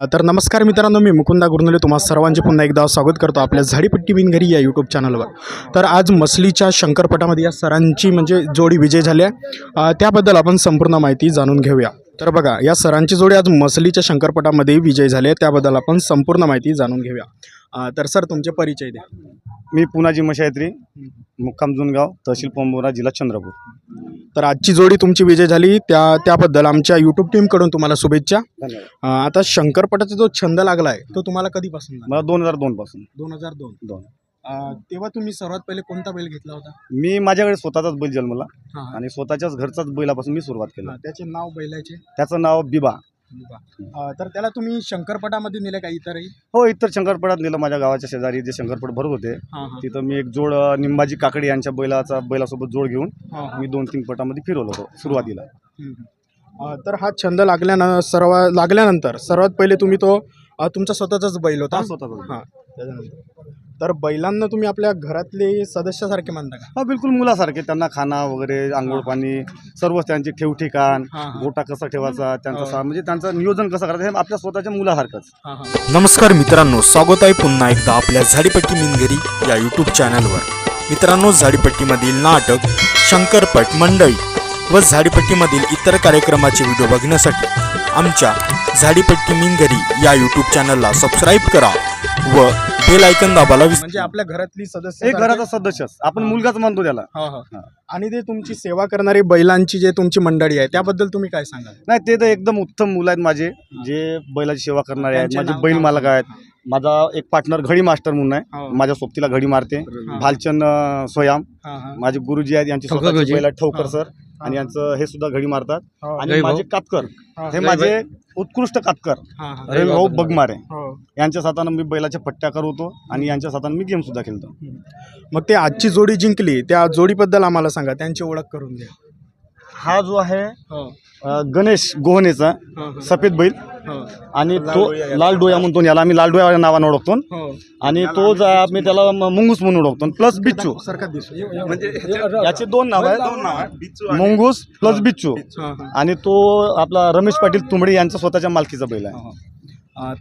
तर नमस्कार मित्रांनो मी मुकुंदा गुरनले तुम्हा सर्वांचे पुन्हा एकदा स्वागत करतो आपल्या झाडीपट्टी बिनघरी या यूट्यूब चॅनलवर तर आज मसलीच्या शंकरपटामध्ये या सरांची म्हणजे जोडी विजय झाली आहे. त्याबद्दल आपण संपूर्ण माहिती जाणून घेऊया. तर बघा या सरांची जोडी आज मसलीच्या शंकरपटामध्ये विजय झाली आहे. त्याबद्दल आपण संपूर्ण माहिती जाणून घेऊया. तर सर तुमचे परिचय द्या. मी पुनाजी मशायत्री मुक्काम जुनगाव तहसील पोंबोरा जिल्हा चंद्रपूर. तर आजची जोडी तुमची विजय झाली. त्या त्याबद्दल आमच्या यूट्यूब टीमकडून तुम्हाला शुभेच्छा. अ, आता शंकरपटाचा जो छंद लागला आहे तो तुम्हाला कधीपासून? मला दोन हजार दोन पासून. दोन हजार दोन. दोन. तेव्हा तुम्ही सर्वात पहिले कोणता बैल घेतला होता? मी माझ्याकडे स्वतःचाच बैल जन्मला आणि आणि स्वतःच्याच घरचाच बैलापासून मी सुरुवात केली. त्याचे नाव बैलाचे? त्याचं नाव बिबा. अ, तर त्याला तुम्ही शंकरपटामध्ये नेले का इतरही? हो इतर शंकरपटात नेलं माझ्या गावाच्या शेजारी जे शंकरपट भरत होते. तिथं मी एक जोड अं, निंबाजी काकडे यांच्या बैलाचा बैलासोबत जोड घेऊन मी दोन तीन पटामध्ये फिरवलो होतो सुरुवातीला. अ, तर हा छंद लागल्यानं सर्व लागल्यानंतर सर्वात पहिले तुम्ही तो अ, तुमचा स्वतःचाच बैल होता? हा, स्वतःचा हां त्याच्यानंतर. तर बैलांना तुम्ही आपल्या घरातले सदस्यासारखे मानता का? हा बिलकुल मुलासारखे. त्यांना खाना वगैरे आंघोळ पाणी सर्व त्यांचे ठेव ठिकाण हां गोटा कसा ठेवायचा त्यांचा हो. सा- म्हणजे त्यांचं नियोजन कसं करायचं हे आपल्या स्वतःच्या मुलासारखंच. नमस्कार मित्रांनो स्वागत आहे पुन्हा एकदा आपल्या झाडीपट्टी मिनगेरी या यूट्यूब चॅनलवर मित्रांनो झाडीपट्टीमधील नाटक शंकरपट मंडळी व झाडीपट्टीमधील इतर कार्यक्रमाचे व्हिडिओ बघण्यासाठी आमच्या झाडीपट्टी मिनगरी या यूट्यूब चॅनलला सबस्क्राईब करा व बेल ऐकन विसरू म्हणजे आपल्या घरातली सदस्य एक घराचा सदस्यच आपण मुलगाच मानतो त्याला. हा हा. हा. आणि ते तुमची सेवा करणारी बैलांची जे तुमची मंडळी आहे त्याबद्दल तुम्ही काय सांगाल? नाही ते तर एकदम उत्तम मुलं आहेत माझे जे बैलाची सेवा करणारे आहेत. त्यांचे माझे नाव बैल काय? मालक आहेत. माझा एक पार्टनर घडी मास्टर म्हणून आहे. हो. माझ्या सोबतीला घडी मारते. हा. भालचंद अं, सोयाम. हा हा. माझे गुरुजी आहेत यांची ठोकर स्वतःची गुरुजी. बैल आहेत, ठोकर हा. सर. आणि यांचं हे सुद्धा घडी मारतात. हो. आणि. माझे कातकर. हा. माझे उत्कृष्ट कातकर. हा हा. रवी भाऊ बगमारे. हो. यांच्या साथानं मी बैलाच्या पट्ट्या करवतो आणि यांच्या साथानं मी गेम सुद्धा खेळतो. मग ते आजची जोडी जिंकली त्या जोडीबद्दल आम्हाला सांगा त्यांची ओळख करून द्या. हा जो आहे हो. गणेश गोहनेचा सफेद बैल. आणि तो लाल डोया म्हणतो याला आम्ही लाल डोया नावानं ओळखतो. हो. आणि तो जा आम्ही त्याला मुंगूस म्हणून ओळखतो. प्लस बिच्चू म्हणजे याचे दोन नाव आहेत. मुंगूस प्लस बिच्चू हा हा. आणि तो आपला रमेश पाटील तुंबडे यांचा स्वतःच्या मालकीचा बैल आहे. हो.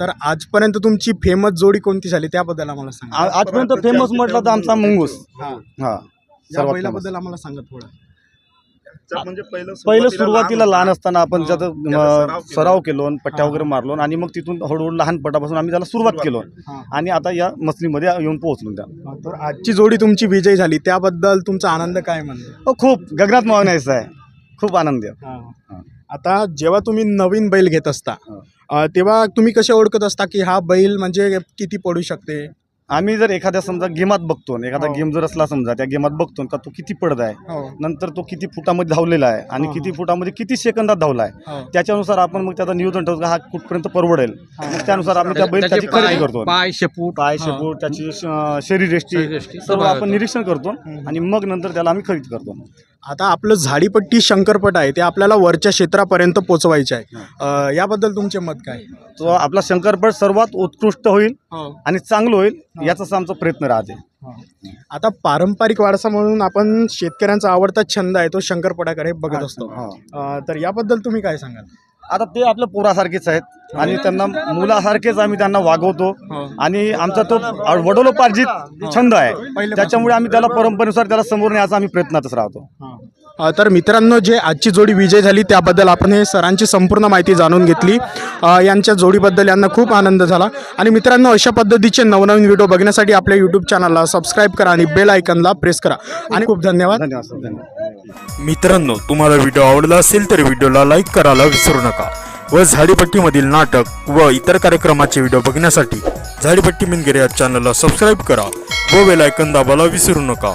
तर आजपर्यंत तुमची फेमस जोडी कोणती झाली? त्याबद्दल आम्हाला सांगा. आजपर्यंत फेमस म्हटलं तर आमचा मुंगूस. हा. हा. बैलाबद्दल आम्हाला सांगा थोडं. पहिलं सुरुवातीला लहान असताना आपण त्याचा अं, सराव केलो. आणि पट्ट्या वगैरे मारलो आणि मग तिथून हळूहळू लहान पटापासून आम्ही त्याला सुरुवात केलो. हा. आणि आता या मसलीमध्ये येऊन पोहोचलो त्या. तर आजची जोडी तुमची विजय झाली. त्याबद्दल तुमचा आनंद काय म्हणतो? हो, खूप. गगनात मावण्याचा आहे. खूप आनंद आहे. हा. आता जेव्हा तुम्ही नवीन बैल घेत असता हा. तेव्हा तुम्ही कसे ओळखत असता की हा बैल म्हणजे किती पडू शकते? आम्ही जर एखाद्या समजा गेमात बघतो आणि एखादा हो. गेम जर असला समजा त्या गेमात बघतो का तो किती पडत आहे हो नंतर तो किती फुटामध्ये धावलेला आहे आणि हो. किती फुटामध्ये किती सेकंदात धावला आहे हो त्याच्यानुसार आपण मग त्याचं नियोजन ठरवतो का हा कुठपर्यंत परवडेल मग त्यानुसार आपण त्या बैल त्याची खरेदी करतो पाय शेपूट पाय हा. शेपूट त्याची श- शरीरयष्टी शरीरयष्टी सर्व आपण. निरीक्षण करतो. आणि मग नंतर त्याला आम्ही खरेदी करतो आता आपलं झाडीपट्टी शंकरपट आहे ते आपल्याला वरच्या क्षेत्रापर्यंत पोचवायचे आहे. अ, याबद्दल तुमचे मत काय? तो आपला शंकरपट सर्वात उत्कृष्ट होईल हो. आणि चांगलं होईल याचाच आमचा प्रयत्न राहते. आता पारंपरिक वारसा म्हणून आपण शेतकऱ्यांचा आवडता छंद आहे तो शंकरपटाकडे बघत असतो. हा. अ, तर याबद्दल तुम्ही काय सांगाल? आता ते आपल्या पोरासारखेच आहेत आणि त्यांना मुलासारखेच आम्ही त्यांना वागवतो. आणि आमचा तो वडोलोपार्जित छंद आहे. त्याच्यामुळे आम्ही त्याला परंपरेनुसार त्याला समोर न्यायचा आम्ही प्रयत्नातच राहतो. तर मित्रांनो जे आजची जोडी विजय झाली त्याबद्दल आपण हे सरांची संपूर्ण माहिती जाणून घेतली. यांच्या जोडीबद्दल यांना खूप आनंद झाला. आणि मित्रांनो अशा पद्धतीचे नवनवीन व्हिडिओ बघण्यासाठी आपल्या यूट्यूब चॅनलला सबस्क्राईब करा आणि बेल आयकनला प्रेस करा. आणि खूप धन्यवाद. मित्रांनो तुम्हाला व्हिडिओ आवडला असेल तर व्हिडिओला लाईक करायला विसरू नका. व झाडीपट्टीमधील नाटक व इतर कार्यक्रमाचे व्हिडिओ बघण्यासाठी झाडीपट्टी मिनगिरे या चॅनलला सबस्क्राईब करा. व बेल ऐकन दाबायला विसरू नका.